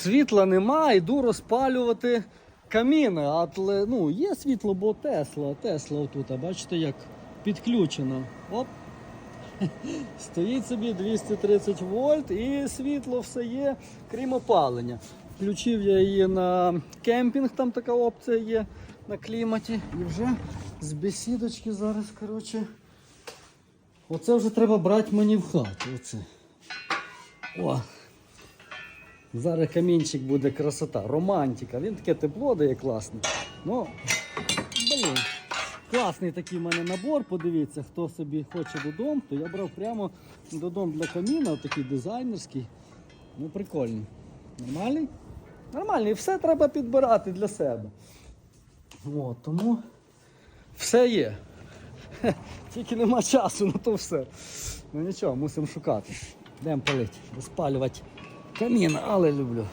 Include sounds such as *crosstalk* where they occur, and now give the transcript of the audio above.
світла нема, йду розпалювати каміни. А тле- ну, є світло, бо Тесла. Тесла отут, а бачите, як підключено. Оп. *laughs* Стоїть собі 230 вольт і світло все є, крім опалення. Включив я її на кемпінг, там така опція є на кліматі. І вже з бесідочки зараз, коротше. Оце вже треба брати мені в хату. Оце. О. Зараз камінчик буде красота, романтика. Він таке тепло дає класне. Ну, блін. Класний такий в мене набор. Подивіться, хто собі хоче додому, то я брав прямо додому для каміна, такий дизайнерський. Ну, прикольний. Нормальний? Нормальний, все треба підбирати для себе. От, тому все є. *laughs* Тільки нема часу на то все. Ну нічого, мусимо шукати. Йдемо палити, розпалювати камін, але люблю.